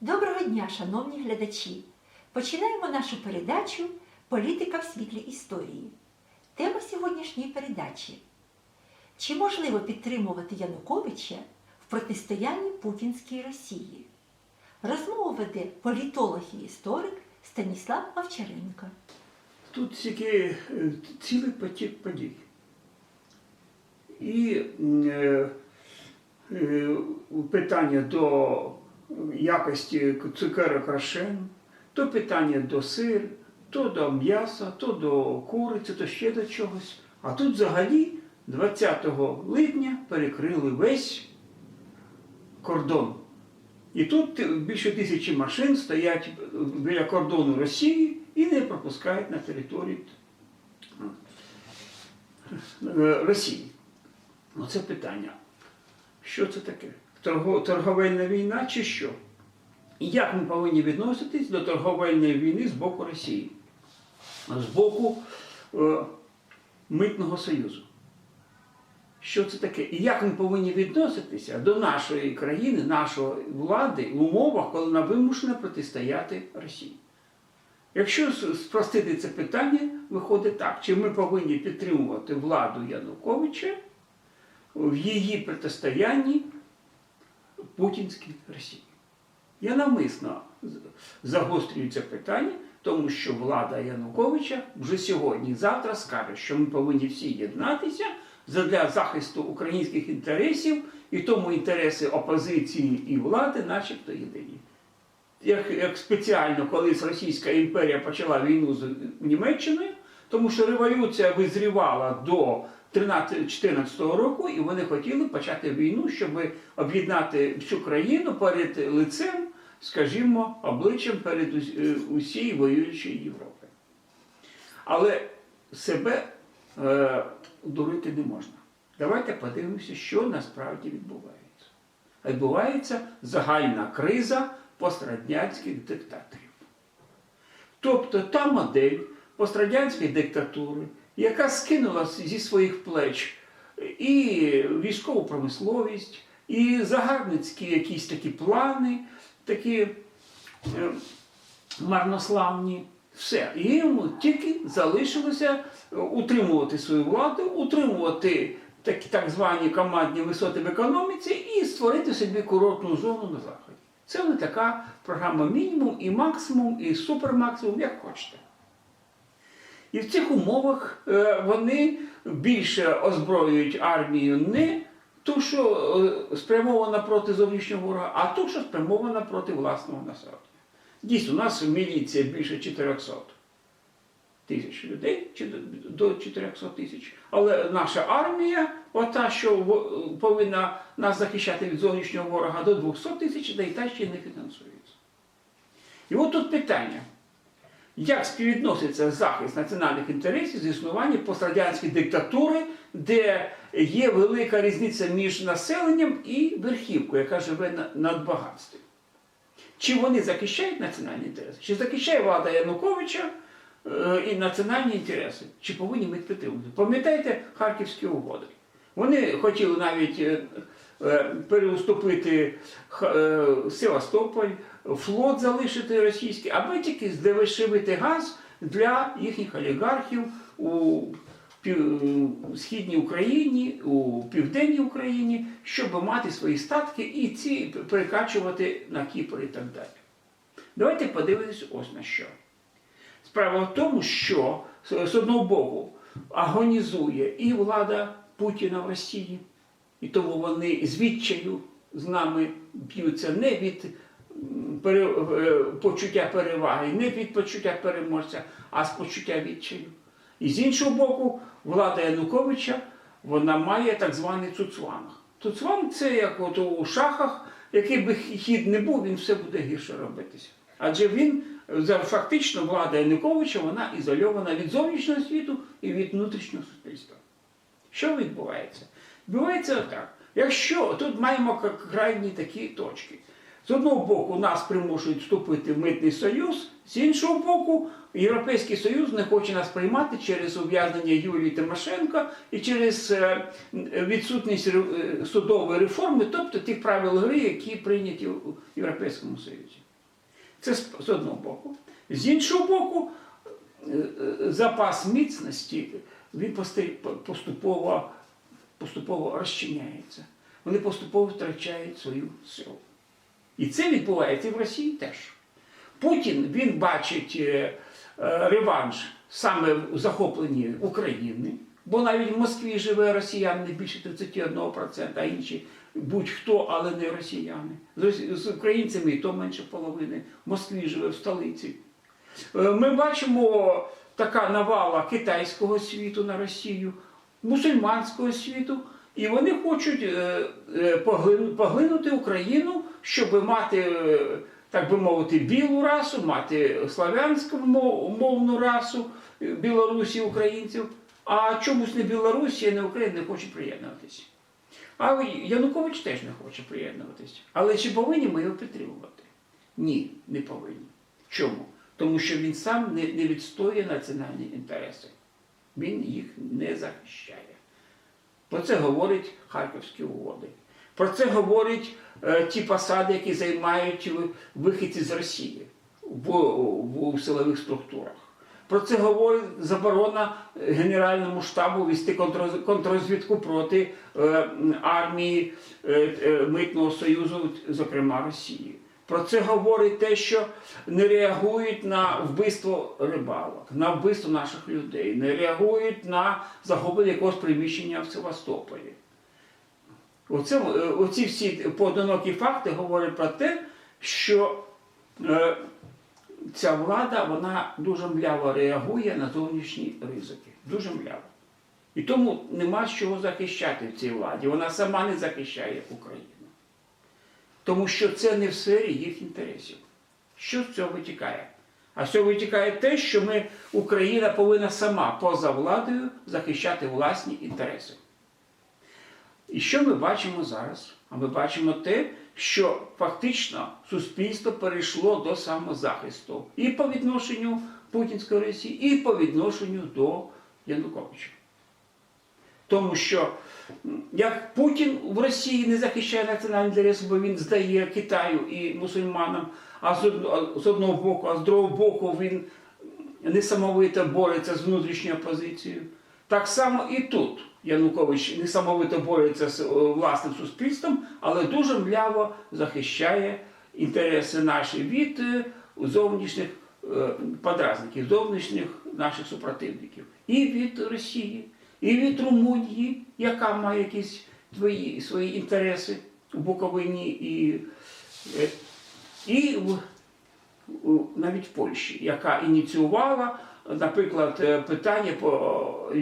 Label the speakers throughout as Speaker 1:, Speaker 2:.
Speaker 1: Доброго дня, шановні глядачі! Починаємо нашу передачу Політика в світлі історії. Тема сьогоднішньої передачі. Чи можливо підтримувати Януковича в протистоянні Путінській Росії? Розмову веде політолог і історик Станіслав Овчаренко.
Speaker 2: Тут тільки е, цілий потік подій. І е, е, питання до якості цукерок рошен, то питання до сир, то до м'яса, то до куриці, то ще до чогось. А тут взагалі 20 липня перекрили весь кордон. І тут більше тисячі машин стоять біля кордону Росії і не пропускають на територію е, Росії. Оце питання. Що це таке? Торго- Торговельна війна чи що? І як ми повинні відноситись до торговельної війни з боку Росії? З боку е, Митного Союзу? Що це таке? І як ми повинні відноситися до нашої країни, нашої влади в умовах, коли вона вимушена протистояти Росії? Якщо спростити це питання, виходить так, чи ми повинні підтримувати владу Януковича в її протистоянні путінській Росії? Я навмисно загострюю це питання, тому що влада Януковича вже сьогодні, завтра скаже, що ми повинні всі єднатися для захисту українських інтересів, і тому інтереси опозиції і влади, начебто, єдині. Як, як спеціально колись Російська імперія почала війну з Німеччиною, тому що революція визрівала до 13-14 року, і вони хотіли почати війну, щоб об'єднати всю країну перед лицем, скажімо, обличчям перед е, усієї воюючої Європи. Але себе е, дурити не можна. Давайте подивимося, що насправді відбувається. Відбувається загальна криза пострадянських диктаторів. Тобто та модель пострадянської диктатури, яка скинула зі своїх плеч і військову промисловість, і загарбницькі якісь такі плани, такі е, марнославні. Все. І йому тільки залишилося е, утримувати свою владу, утримувати такі так звані командні висоти в економіці і створити собі курортну зону на заході. Це не така програма мінімум і максимум, і супермаксимум, як хочете. І в цих умовах е, вони більше озброюють армію не ту, що е, спрямована проти зовнішнього ворога, а ту, що спрямована проти власного населення. Дійсно, у нас міліція більше 400 тисяч людей, до- до 400 тисяч. Але наша армія, ота, що повинна нас захищати від зовнішнього ворога до 200 тисяч, да і та ще не фінансується. І от тут питання. Як співвідноситься захист національних інтересів з існуванням пострадянської диктатури, де є велика різниця між населенням і верхівкою, яка живе на надбагатстві? Чи вони захищають національні інтереси? Чи захищає влада Януковича е, і національні інтереси? Чи повинні ми підтримувати? Пам'ятаєте Харківські угоди? Вони хотіли навіть е, е, переуступити Севастополь, флот залишити російський, аби тільки здешевити газ для їхніх олігархів у східній Україні, у південній Україні, щоб мати свої статки і ці перекачувати на Кіпр і так далі. Давайте подивимось ось на що. Справа в тому, що з одного боку агонізує і влада Путіна в Росії, і тому вони з відчаю з нами б'ються не від почуття переваги, не від почуття переможця, а з почуття відчаю. І з іншого боку, влада Януковича вона має так званий цуцванг. Цуцванг це як от у шахах, який би хід не був, він все буде гірше робитися. Адже він фактично влада Януковича вона ізольована від зовнішнього світу і від внутрішнього суспільства. Що відбувається? Відбувається так. Якщо тут маємо крайні такі точки. З одного боку, нас примушують вступити в митний союз, з іншого боку, Європейський Союз не хоче нас приймати через ув'язнення Юлії Тимошенко і через е, відсутність е, судової реформи, тобто тих правил гри, які прийняті у Європейському Союзі. Це з одного боку. З іншого боку, е, запас міцності він поступово, поступово розчиняється. Вони поступово втрачають свою силу. І це відбувається і в Росії теж. Путін він бачить е, е, реванш саме в захопленні України, бо навіть в Москві живе росіян не більше 31%, а інші будь-хто, але не росіяни. З, українцями і то менше половини. В Москві живе в столиці. Е, Ми бачимо така навала китайського світу на Росію, мусульманського світу, і вони хочуть поглинути Україну, щоб мати, так би мовити, білу расу, мати славянську мовну расу Білорусі, українців. А чомусь не Білорусі, не Україна не хоче приєднуватися. А Янукович теж не хоче приєднуватися. Але чи повинні ми його підтримувати? Ні, не повинні. Чому? Тому що він сам не, не відстоює національні інтереси. Він їх не захищає. Про це говорять Харківські угоди. Про це говорять е, ті посади, які займають ви- вихідці з Росії в, в, в силових структурах. Про це говорить заборона е, Генеральному штабу вести контррозвідку проти е, армії е, е, Митного Союзу, зокрема Росії. Про це говорить те, що не реагують на вбивство рибалок, на вбивство наших людей, не реагують на захоплення якогось приміщення в Севастополі. Оце, оці всі поодинокі факти говорять про те, що е, ця влада вона дуже мляво реагує на зовнішні ризики. Дуже мляво. І тому нема з чого захищати в цій владі. Вона сама не захищає Україну. Тому що це не в сфері їх інтересів. Що з цього витікає? А з цього витікає те, що ми, Україна повинна сама поза владою захищати власні інтереси. І що ми бачимо зараз? А ми бачимо те, що фактично суспільство перейшло до самозахисту і по відношенню Путінської Росії, і по відношенню до Януковича. Тому що як Путін в Росії не захищає національні інтереси, бо він здає Китаю і мусульманам, а з одного, боку, а з другого боку він несамовито бореться з внутрішньою опозицією. Так само і тут Янукович несамовито бореться з е, власним суспільством, але дуже мляво захищає інтереси наші від е, зовнішніх е, подразників, зовнішніх наших супротивників. І від Росії, і від Румунії, яка має якісь свої, свої інтереси у Буковині і, і в навіть в Польщі, яка ініціювала, наприклад, питання по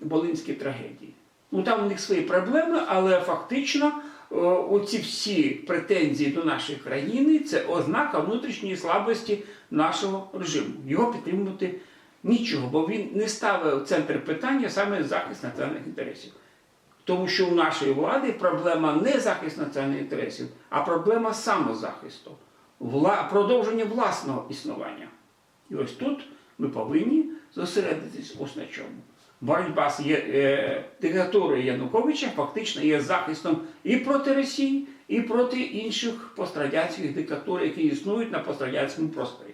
Speaker 2: Волинській трагедії. Ну там у них свої проблеми, але фактично е, оці всі претензії до нашої країни це ознака внутрішньої слабості нашого режиму. Його підтримувати нічого, бо він не ставив в центр питання саме захист національних інтересів. Тому що у нашої влади проблема не захист національних інтересів, а проблема самозахисту, вла... продовження власного існування. І ось тут ми повинні зосередитись ось на чому. Боротьба з е, диктатурою Януковича фактично є захистом і проти Росії, і проти інших пострадянських диктатур, які існують на пострадянському просторі.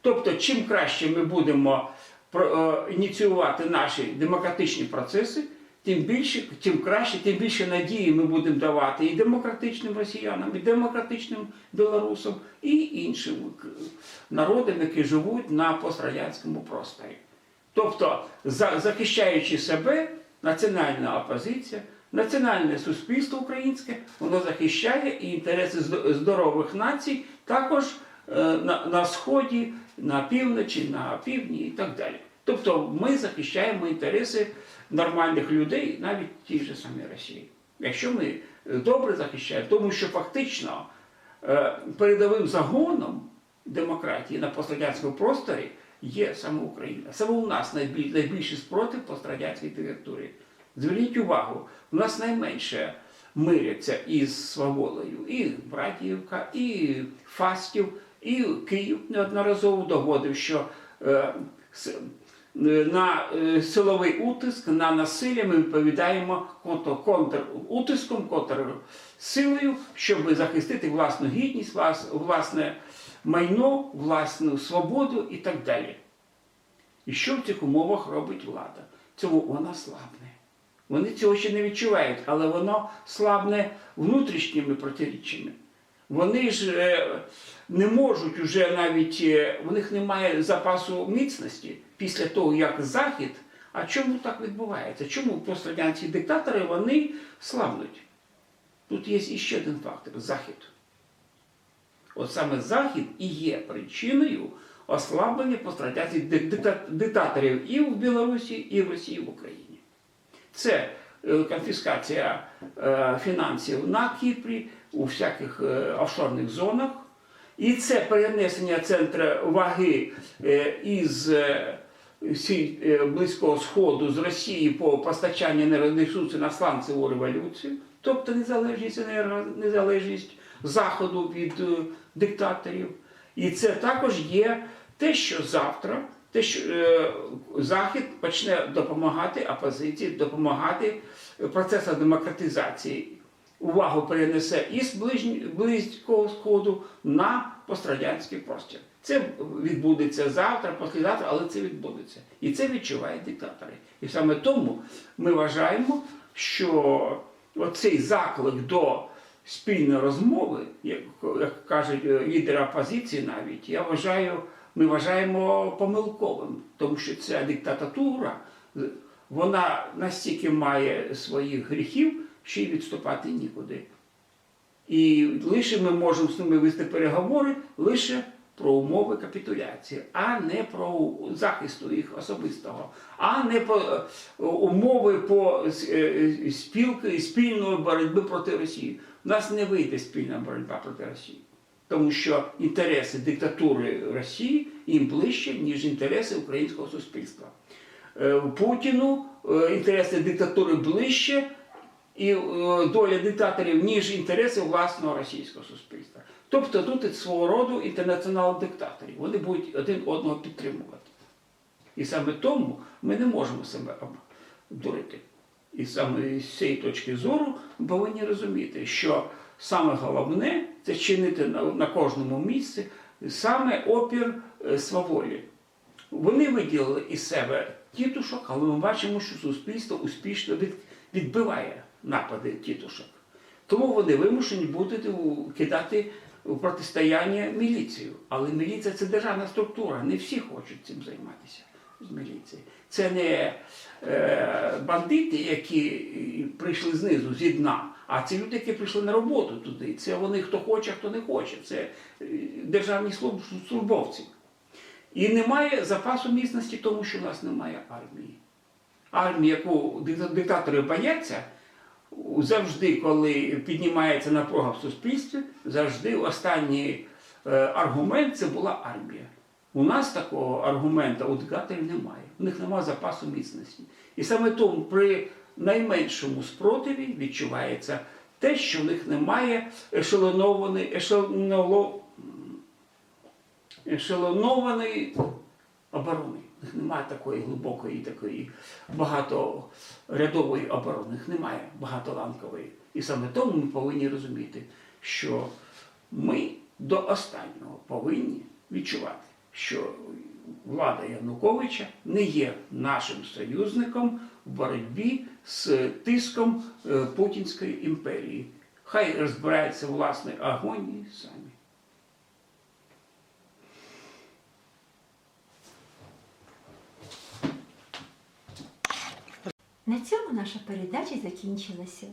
Speaker 2: Тобто, чим краще ми будемо е, ініціювати наші демократичні процеси, тим більше, тим краще, тим більше надії ми будемо давати і демократичним росіянам, і демократичним білорусам, і іншим народам, які живуть на пострадянському просторі. Тобто, захищаючи себе, національна опозиція, національне суспільство українське, воно захищає і інтереси здорових націй також е, на, сході, на півночі, на півдні і так далі. Тобто ми захищаємо інтереси нормальних людей, навіть ті ж самі Росії. Якщо ми е, добре захищаємо, тому що фактично е, передовим загоном демократії на пострадянському просторі є саме Україна. Саме у нас найбіль, найбільший спротив пострадянській диктатурі. Зверніть увагу, у нас найменше миряться із Свободою і Братіївка, і Фастів, і Київ неодноразово доводив, що е, е, на е, силовий утиск, на насилля ми відповідаємо контр, контрутиском, контрсилою, щоб захистити власну гідність, влас, власне майно, власну свободу і так далі. І що в цих умовах робить влада? Цього вона слабне. Вони цього ще не відчувають, але воно слабне внутрішніми протиріччями. Вони ж е, не можуть уже навіть, е, у них немає запасу міцності після того, як Захід. А чому так відбувається? Чому пострадянські диктатори вони слабнуть? Тут є іще один фактор Захід. От саме Захід і є причиною ослаблення дик- диктаторів і в Білорусі, і в Росії, в Україні. Це е, конфіскація е, фінансів на Кіпрі, у всяких е, офшорних зонах. І це перенесення центру ваги із Близького Сходу з Росії по постачанню енергоресурсів на сланцеву революцію, тобто незалежність незалежність Заходу від е, диктаторів. І це також є те, що завтра те, що е, Захід почне допомагати опозиції, допомагати е, процесам демократизації. Увагу перенесе із Близького Сходу на пострадянський простір. Це відбудеться завтра, післязавтра, але це відбудеться. І це відчувають диктатори. І саме тому ми вважаємо, що оцей заклик до спільної розмови, як, як кажуть е, лідери опозиції навіть, я вважаю, ми вважаємо помилковим, тому що ця диктатура, е, вона настільки має своїх гріхів, що й відступати нікуди. І лише ми можемо з ними вести переговори лише про умови капітуляції, а не про захисту їх особистого, а не про е, умови по спілки спільної боротьби проти Росії. У нас не вийде спільна боротьба проти Росії, тому що інтереси диктатури Росії їм ближче, ніж інтереси українського суспільства. Е, Путіну е, інтереси диктатури ближче і е, доля диктаторів, ніж інтереси власного російського суспільства. Тобто тут свого роду інтернаціонал диктаторів. Вони будуть один одного підтримувати. І саме тому ми не можемо себе обдурити. І саме з цієї точки зору повинні розуміти, що саме головне це чинити на, кожному місці саме опір е, сваволі. Вони виділили із себе тітушок, але ми бачимо, що суспільство успішно від, відбиває напади тітушок. Тому вони вимушені будуть кидати у протистояння міліцію. Але міліція це державна структура, не всі хочуть цим займатися з міліції. Це не е, бандити, які прийшли знизу, зі дна, а це люди, які прийшли на роботу туди. Це вони хто хоче, хто не хоче. Це е, державні службовці. І немає запасу міцності, тому що у нас немає армії. Армія, яку диктатори бояться, завжди, коли піднімається напруга в суспільстві, завжди останній е, аргумент це була армія. У нас такого аргумента у диктаторів немає. У них немає запасу міцності. І саме тому при найменшому спротиві відчувається те, що в них немає ешелонованої, ешелоноло, ешелонованої оборони. У них немає такої глибокої, такої багаторядової оборони. У них немає багатоланкової. І саме тому ми повинні розуміти, що ми до останнього повинні відчувати, що влада Януковича не є нашим союзником в боротьбі з тиском е, Путінської імперії. Хай розбираються в власній агонії самі.
Speaker 1: На цьому наша передача закінчилася.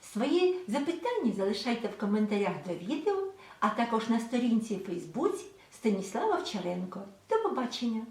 Speaker 1: Свої запитання залишайте в коментарях до відео, а також на сторінці у Фейсбуці Станіслава Вчаренко. До побачення!